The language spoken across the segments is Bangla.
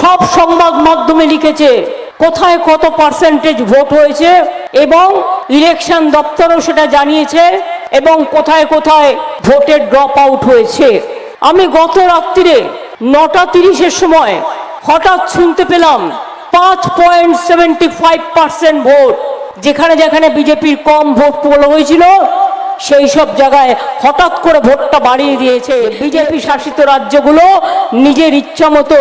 সব সংবাদ মাধ্যমে লিখেছে, কোথায় কত পার্সেন্টেজ ভোট হয়েছে এবং ইলেকশন দপ্তরও সেটা জানিয়েছে এবং কোথায় কোথায় ভোটের ড্রপ আউট হয়েছে। আমি গত রাত্রিরে নটা তিরিশের সময় হঠাৎ শুনতে পেলাম পাঁচ point seventy five percent vote যেখানে যেখানে বিজেপির কম ভোট পোল হয়েছিল সেই সব জায়গায় হঠাৎ করে ভোটটা বাড়িয়ে দিয়েছে। বিজেপি শাসিত রাজ্যগুলো নিজের ইচ্ছা মতো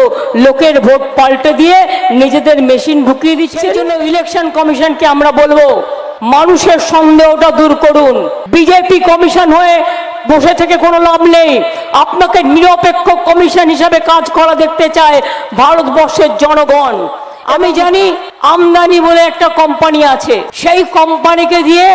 লোকের ভোট পাল্টে দিয়ে নিজেদের মেশিন ঢুকিয়ে দিচ্ছে। জন্য ইলেকশন কমিশনকে আমরা বলব মানুষের সন্দেহটা দূর করুন। বিজেপি কমিশন হয়ে বসে থেকে কোনো লাভ নেই। আপনাকে নিরপেক্ষ কমিশন হিসাবে কাজ করা দেখতে চায় ভারতবর্ষের জনগণ। আমি জানি আমদানি বলে একটা কোম্পানি আছে। সেই কোম্পানিকে দিয়ে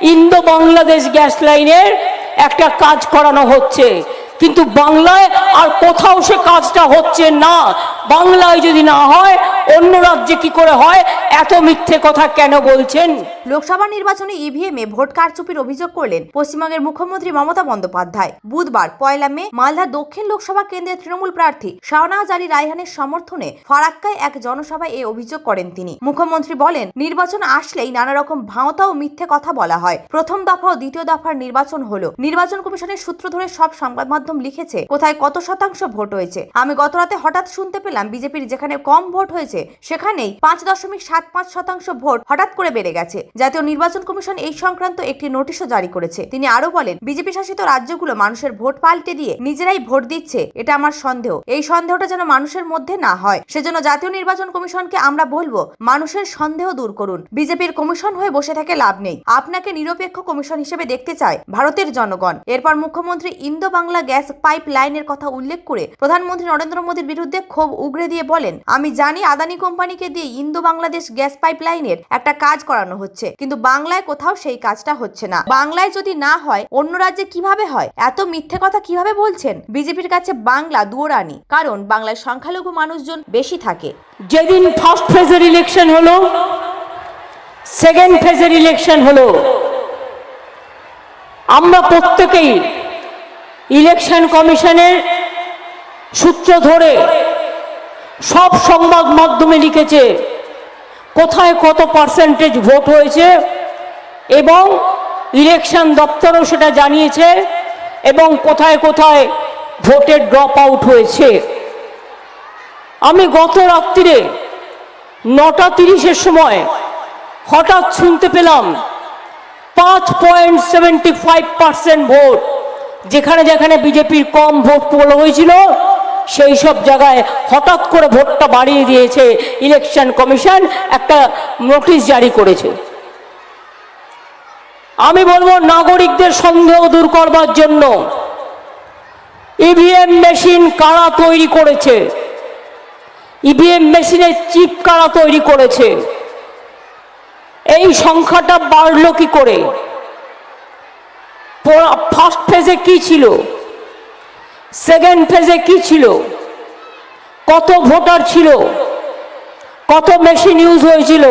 ইন্দো বাংলাদেশ গ্যাস লাইনের একটা কাজ করানো হচ্ছে। কিন্তু বাংলায় আর কোথাও সে কাজটা হচ্ছে না। বাংলায় যদি না হয়, অন্য রাজ্যে কি করে হয়? এত মিথ্যে কথা কেন বলছেন? লোকসভা নির্বাচনে ইভিএমে ভোট কারচুপির অভিযোগ করলেন পশ্চিমবঙ্গের মুখ্যমন্ত্রী মমতা বন্দ্যোপাধ্যায়। বুধবার, পয়লা মে মালদা দক্ষিণ লোকসভা কেন্দ্রের তৃণমূল প্রার্থী শাহনাজ আলী রায়হানের সমর্থনে ফারাক্কায় এক জনসভায় এই অভিযোগ করেন তিনি। মুখ্যমন্ত্রী বলেন, নির্বাচন আসলেই নানা রকম ভাঁওতা ও মিথ্যে কথা বলা হয়। প্রথম দফা ও দ্বিতীয় দফার নির্বাচন হলো। নির্বাচন কমিশনের সূত্র ধরে সব সংবাদ মাধ্যম লিখেছে, কোথায় কত শতাংশ ভোট হয়েছে। আমি গতরাতে হঠাৎ শুনতে পেলাম বিজেপির যেখানে কম ভোট হয়েছে, সেখানেই পাঁচ দশমিক সাত পাঁচ শতাংশ ভোট হঠাৎ করে বেড়ে গেছে। জাতীয় নির্বাচন কমিশন এই সংক্রান্ত একটি নোটিশও জারি করেছে। তিনি আরও বলেন, বিজেপি শাসিত রাজ্যগুলো মানুষের ভোট পাল্টে দিয়ে নিজেরাই ভোট দিচ্ছে, এটা আমার সন্দেহ। এই সন্দেহটা যেন মানুষের মধ্যে না হয়। সেজন্য জাতীয় নির্বাচন কমিশনকে আমরা বলব, মানুষের সন্দেহ দূর করুন। বিজেপির কমিশন হয়ে বসে থেকে লাভ নেই। আপনাকে নিরপেক্ষ কমিশন হিসেবে দেখতে চায় ভারতের জনগণ। এরপর মুখ্যমন্ত্রী ইন্দো বাংলা গ্যাস পাইপ লাইনের কথা উল্লেখ করে প্রধানমন্ত্রী নরেন্দ্র মোদীর বিরুদ্ধে ক্ষোভ উগরে দিয়ে বলেন, আমি জানি আদানি কোম্পানিকে দিয়ে ইন্দো বাংলাদেশ গ্যাস পাইপ লাইনের একটা কাজ করানো হচ্ছে। কিন্তু বাংলায় কোথাও সেই কাজটা হচ্ছে না। বাংলায় যদি না হয়, অন্য রাজ্যে কীভাবে হয়? এত মিথ্যে কথা কীভাবে বলছেন? বিজেপির কাছে বাংলা দুয়োরানি। কারণ বাংলায় সংখ্যালঘু মানুষজন বেশি থাকে। যেদিন ফার্স্ট ফেজের ইলেকশন হলো সেকেন্ড ফেজের ইলেকশন হলো, আমরা প্রত্যেকেই ইলেকশন কমিশনের সূত্র ধরে সব সংবাদ মাধ্যমে লিখেছে কোথায় কত পার্সেন্টেজ ভোট হয়েছে এবং ইলেকশন দপ্তরও সেটা জানিয়েছে এবং কোথায় কোথায় ভোটের ড্রপ আউট হয়েছে। আমি গত রাত্রিরে নটা তিরিশের সময় হঠাৎ শুনতে পেলাম পাঁচ point seventy five percent vote যেখানে যেখানে বিজেপির কম ভোট পোল হয়েছিল সেই সব জায়গায় হঠাৎ করে ভোটটা বাড়িয়ে দিয়েছে ইলেকশন কমিশন, একটা নোটিশ জারি করেছে। আমি বলব, নাগরিকদের সন্দেহ দূর করবার জন্য ইভিএম মেশিন কারা তৈরি করেছে? ইভিএম মেশিনের চিপ কারা তৈরি করেছে? এই সংখ্যাটা বাড়লো কি করে? ফার্স্ট ফেজে কি ছিল? সেকেন্ড ফেজে কি ছিল? কত ভোটার ছিল? কত মেশিন ইউজ হয়েছিল?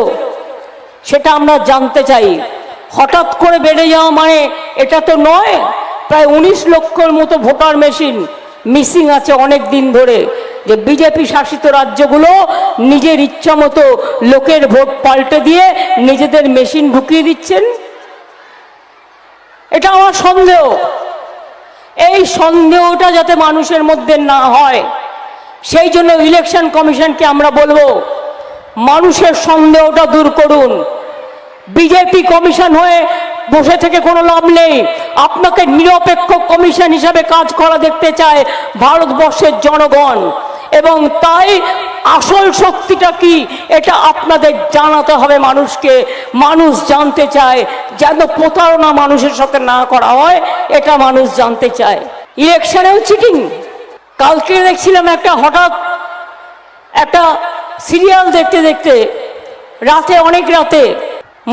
সেটা আমরা জানতে চাই। হঠাৎ করে বেড়ে যাওয়া মানে এটা তো নয়, প্রায় উনিশ লক্ষর মতো ভোটার মেশিন মিসিং আছে অনেক দিন ধরে, যে বিজেপি শাসিত রাজ্যগুলো নিজের ইচ্ছা মতো লোকের ভোট পাল্টে দিয়ে নিজেদের মেশিন ঢুকিয়ে দিচ্ছেন? এটা আমার সন্দেহ। এই সন্দেহটা যাতে মানুষের মধ্যে না হয়, সেই জন্য ইলেকশন কমিশনকে আমরা বলব, মানুষের সন্দেহটা দূর করুন। বিজেপি কমিশন হয়ে বসে থেকে কোনো লাভ নেই। আপনাকে নিরপেক্ষ কমিশন হিসাবে কাজ করা দেখতে চায় ভারতবর্ষের জনগণ। এবং তাই আসল শক্তিটা কি? এটা আপনাদের জানাতে হবে মানুষকে। মানুষ জানতে চায় যেন প্রতারণা মানুষের সাথে না করা হয়, এটা মানুষ জানতে চায়। ইলেকশনেও চিটিং কালকে দেখছিলাম একটা হঠাৎ একটা সিরিয়াল দেখতে দেখতে, রাতে অনেক রাতে,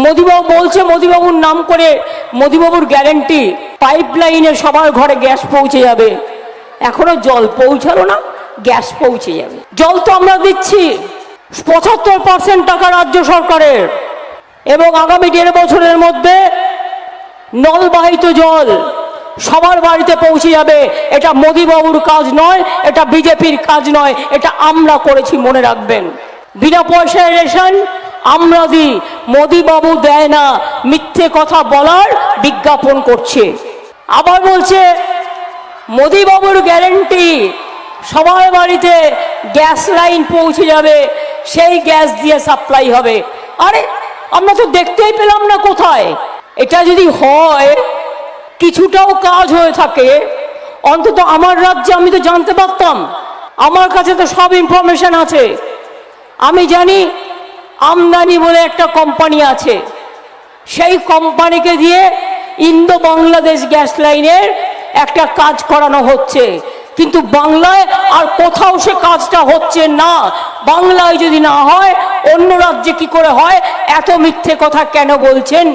মোদিবাবু বলছে মোদিবাবুর নাম করে মোদিবাবুর গ্যারেন্টি পাইপ লাইনে সবার ঘরে গ্যাস পৌঁছে যাবে। এখনও জল পৌঁছালো না। গ্যাস পৌঁছে যাবে। জল তো আমরা দিচ্ছি। পঁচাত্তর পার্সেন্ট টাকা রাজ্য সরকারের। এবং আগামী দেড় বছরের মধ্যে নলবাহিত জল সবার বাড়িতে পৌঁছে যাবে। এটা মোদিবাবুর কাজ নয়, এটা বিজেপির কাজ নয়, এটা আমরা করেছি, মনে রাখবেন। বিনা পয়সায় রেশন আমরা দিই মোদিবাবু দেয় না, মিথ্যে কথা বলার বিজ্ঞাপন করছে। আবার বলছে, মোদিবাবুর গ্যারেন্টি সবার বাড়িতে গ্যাস লাইন পৌঁছে যাবে, সেই গ্যাস দিয়ে সাপ্লাই হবে। আরে, আমরা তো দেখতেই পেলাম না কোথায়। এটা যদি হয়, কিছুটাও কাজ হয়ে থাকে, অন্তত আমার রাজ্যে আমি তো জানতে পারতাম। আমার কাছে তো সব ইনফরমেশন আছে। আমি জানি আমদানি বলে একটা কোম্পানি আছে। সেই কোম্পানিকে দিয়ে ইন্দো বাংলাদেশ গ্যাস লাইনের একটা কাজ করানো হচ্ছে। কিন্তু বাংলায় আর কোথাও সে কাজটা হচ্ছে না। বাংলায় যদি না হয়, অন্য রাজ্যে কি করে হয়? এত মিথ্যে কথা কেন বলছেন?